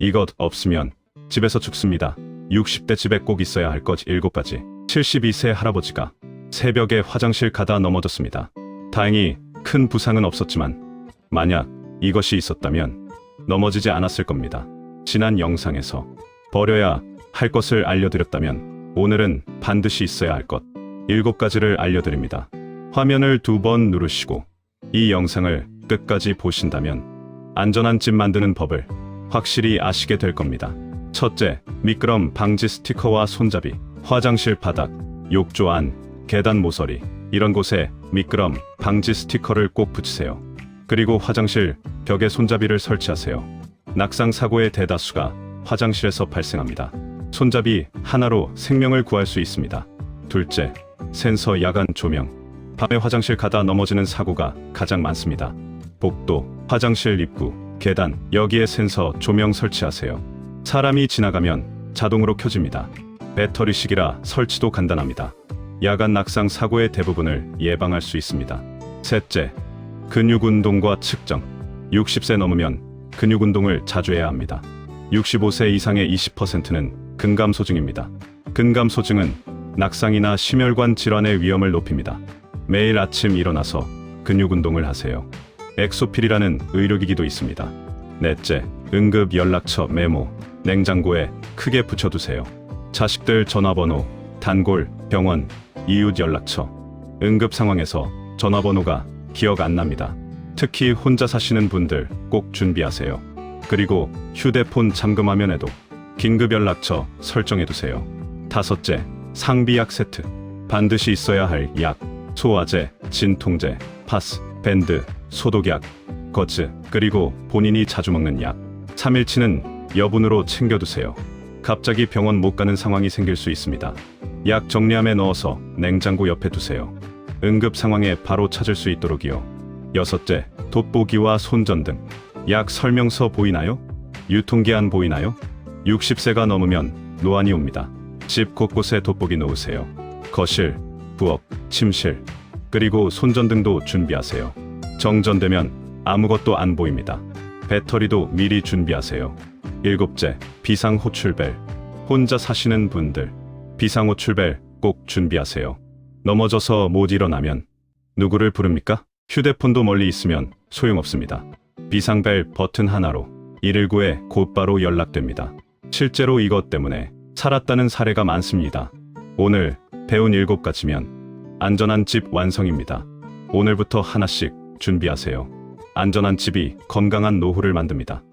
이것 없으면 집에서 죽습니다. 60대 집에 꼭 있어야 할 것 7가지. 72세 할아버지가 새벽에 화장실 가다 넘어졌습니다. 다행히 큰 부상은 없었지만 만약 이것이 있었다면 넘어지지 않았을 겁니다. 지난 영상에서 버려야 할 것을 알려드렸다면 오늘은 반드시 있어야 할 것 7가지를 알려드립니다. 화면을 두 번 누르시고 이 영상을 끝까지 보신다면 안전한 집 만드는 법을 확실히 아시게 될 겁니다. 첫째, 미끄럼 방지 스티커와 손잡이, 화장실 바닥, 욕조 안, 계단 모서리, 이런 곳에 미끄럼 방지 스티커를 꼭 붙이세요. 그리고 화장실 벽에 손잡이를 설치하세요. 낙상 사고의 대다수가 화장실에서 발생합니다. 손잡이 하나로 생명을 구할 수 있습니다. 둘째, 센서 야간 조명. 밤에 화장실 가다 넘어지는 사고가 가장 많습니다. 복도, 화장실 입구, 계단, 여기에 센서 조명 설치하세요. 사람이 지나가면 자동으로 켜집니다. 배터리식이라 설치도 간단합니다. 야간 낙상 사고의 대부분을 예방할 수 있습니다. 셋째, 근육 운동과 측정. 60세 넘으면 근육 운동을 자주 해야 합니다. 65세 이상의 20%는 근감소증입니다. 근감소증은 낙상이나 심혈관 질환의 위험을 높입니다. 매일 아침 일어나서 근육 운동을 하세요. 엑소필이라는 의료기기도 있습니다. 넷째, 응급 연락처 메모. 냉장고에 크게 붙여두세요. 자식들 전화번호, 단골, 병원, 이웃 연락처. 응급 상황에서 전화번호가 기억 안 납니다. 특히 혼자 사시는 분들 꼭 준비하세요. 그리고 휴대폰 잠금 화면에도 긴급 연락처 설정해 두세요. 다섯째, 상비약 세트. 반드시 있어야 할 약, 소화제, 진통제, 파스, 밴드, 소독약, 거즈, 그리고 본인이 자주 먹는 약. 3일치는 여분으로 챙겨두세요. 갑자기 병원 못 가는 상황이 생길 수 있습니다. 약 정리함에 넣어서 냉장고 옆에 두세요. 응급 상황에 바로 찾을 수 있도록이요. 여섯째, 돋보기와 손전등. 약 설명서 보이나요? 유통기한 보이나요? 60세가 넘으면 노안이 옵니다. 집 곳곳에 돋보기 놓으세요. 거실, 부엌, 침실, 그리고 손전등도 준비하세요. 정전되면 아무것도 안 보입니다. 배터리도 미리 준비하세요. 일곱째, 비상 호출벨. 혼자 사시는 분들, 비상 호출벨 꼭 준비하세요. 넘어져서 못 일어나면 누구를 부릅니까? 휴대폰도 멀리 있으면 소용없습니다. 비상벨 버튼 하나로 119에 곧바로 연락됩니다. 실제로 이것 때문에 살았다는 사례가 많습니다. 오늘 배운 일곱 가지면 안전한 집 완성입니다. 오늘부터 하나씩 준비하세요. 안전한 집이 건강한 노후를 만듭니다.